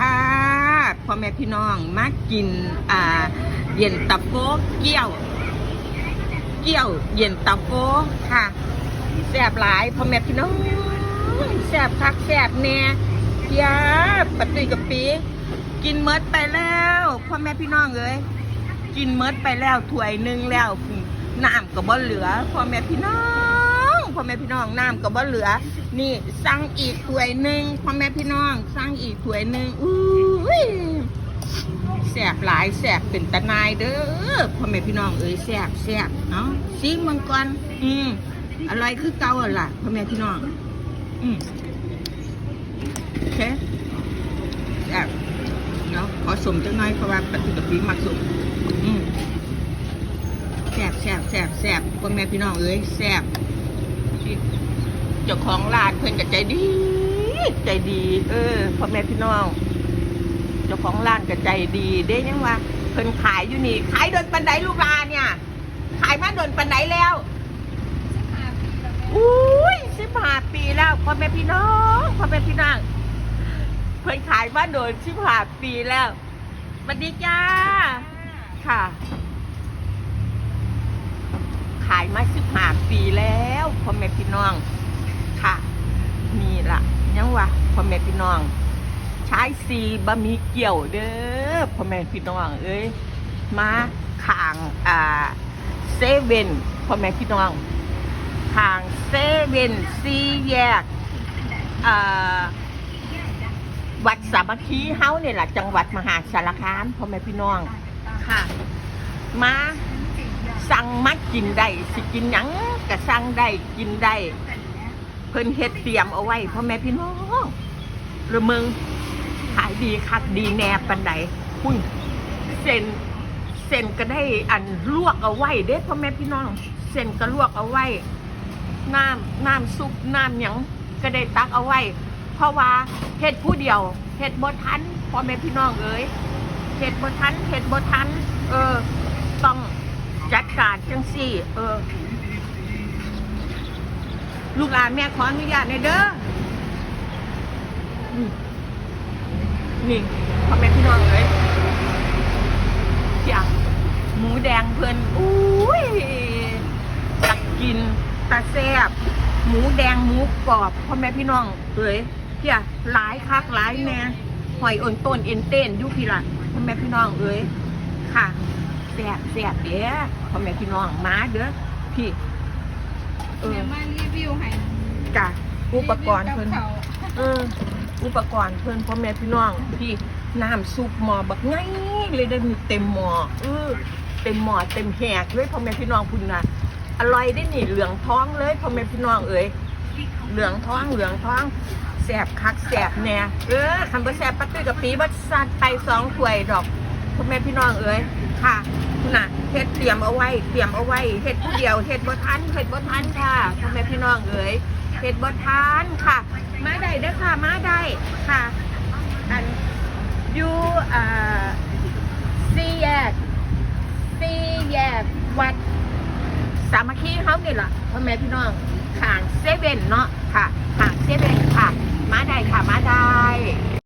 ค่ะพ่อแม่พี่น้องมากิน อ่า เย็นตาโฟเกี๊ยว เกี๊ยว เย็นตาโฟค่ะแซบหลายพ่อแม่พี่น้องแซบคักแซบแน่เพียปะตุยกับปีกินเมิดไปแล้วพ่อแม่พี่น้องเอ้ยกินเมิดไปแล้วถ้วยหนึ่งแล้วน้ำก็บ่เหลือพ่อแม่พี่น้อง พ่อแม่พี่น้องน้ำก็บ่เหลือ นี่สั่งอีกถ้วยหนึ่งพ่อแม่พี่น้องสั่งอีกถ้วยหนึ่งอุ้ยแสบหลายแสบเป็นตะนายเด้อพ่อแม่พี่น้องเอ้ยแสบแสบเนาะซิมังกรอืมอร่อยคือเก่าล่ะพ่อแม่พี่น้อง อืมโอเคแสบเนาะขอสมจังหน่อยเพราะว่าปฏิกับปีมักสมอืมแสบแสบแสบแสบพ่อแม่พี่น้องเอ้ยแสบ เจ้าของร้านเพิ่นก็ใจดี ใจดี เออพ่อแม่พี่น้อง เจ้าของร้านก็ใจดีเด้ยังว่าเพิ่นขายอยู่นี่ ขายโดนปันไดลูกลานเนี่ย ขายมาโดนปันไดแล้วอุ้ยสิบห้าปีแล้วพ่อแม่พี่น้องพ่อแม่พี่น้องเพิ่นขายมาโดนสิบห้าปีแล้วสวัสดีจ้า ค่ะ ขายมาสิบห้าปี แล้วพ่อแม่พี่น้องค่ะ นี่ละยังวะพ่อแม่พี่น้อง ใช้ซีบะหมี่เกี่ยวเด้อพ่อแม่พี่น้องเอ้ยมาข้างอ่าเซเว่นพ่อแม่พี่น้องข้างเซเว่นซีแยกอ่าวัดสามัคคีเฮาเนี่ยแหละจังหวัดมหาสารคามพ่อแม่พี่น้องค่ะ มาสั่งมา กินได้สิกินหยังก็สั่งได้กินได้เพิ่นเฮ็ดเตรียมเอาไว้พ่อแม่พี่น้องหรือมึงขายดีคักดีแนบปันใดคุณเส้นเส้นก็ได้อันลวกเอาไว้เด้พ่อแม่พี่น้องเส้นก็ลวกเอาไว้น้ำน้ำซุปน้ำหยังก็ได้ตักเอาไว้ เพราะว่าเฮ็ดผู้เดียวเฮ็ดบ่ทันพ่อแม่พี่น้องเอ้ยเฮ็ดบ่ทันเฮ็ดบ่ทัน เออ จัดจังซี่ เออ ลูกหลานแม่ขออนุญาตในเด้อนี่พ่อแม่พี่น้องเลยอยากหมูแดงเพิ่นอุ้ยอยากกินตาแซบหมูแดงหมูกรอบพ่อแม่พี่น้องเลยเพี่ยหลายคักหลายแน่หอยอ่อนต้นเอ็นเต้นยุพี่ละพ่อแม่พี่น้องเอ้ยค่ะ แซบแซบเด้อพ่อแม่พี่น้องมาเด้อพี่เออเดี๋ยวมารีวิวให้จ้ะอุปกรณ์เพิ่นรีวิวกับเขาเอออุปกรณ์เพิ่นพ่อแม่พี่น้อง พี่น้ำซุปหม้อบักไงเลยได้มีเต็มหม้อเออเต็มหม้อเต็มแหกเลยพ่อแม่พี่น้องพุ่นน่ะอร่อยได้นี่เหลืองท้องเลยพ่อแม่พี่น้องเอ้ยเหลืองท้องเหลืองท้องแสบคักแสบแน่เออคันบ่แสบปัดตุ้ยกับปีบัดซัดไปสองถ้วยดอก พ่อแม่พี่น้องเอ้ยค่ะคุณน่ะเฮ็ดเตรียมเอาไว้เตรียมเอาไว้เฮ็ดผู้เดียวเฮ็ดบ่ทันเฮ็ดบ่ทันค่ะพ่อแม่พี่น้องเอ้ยเห็ดบทานค่ะ มาได้เด้อค่ะมาได้ค่ะอันอยูอ่าสี่แยกสี่แยกวัดสามัคคีเขาเนี่แหละพ่อแม่พี่น้องข้างเซเว่นเนาะค่ะข้างเซเว่นค่ะ มาได้ค่ะมาได้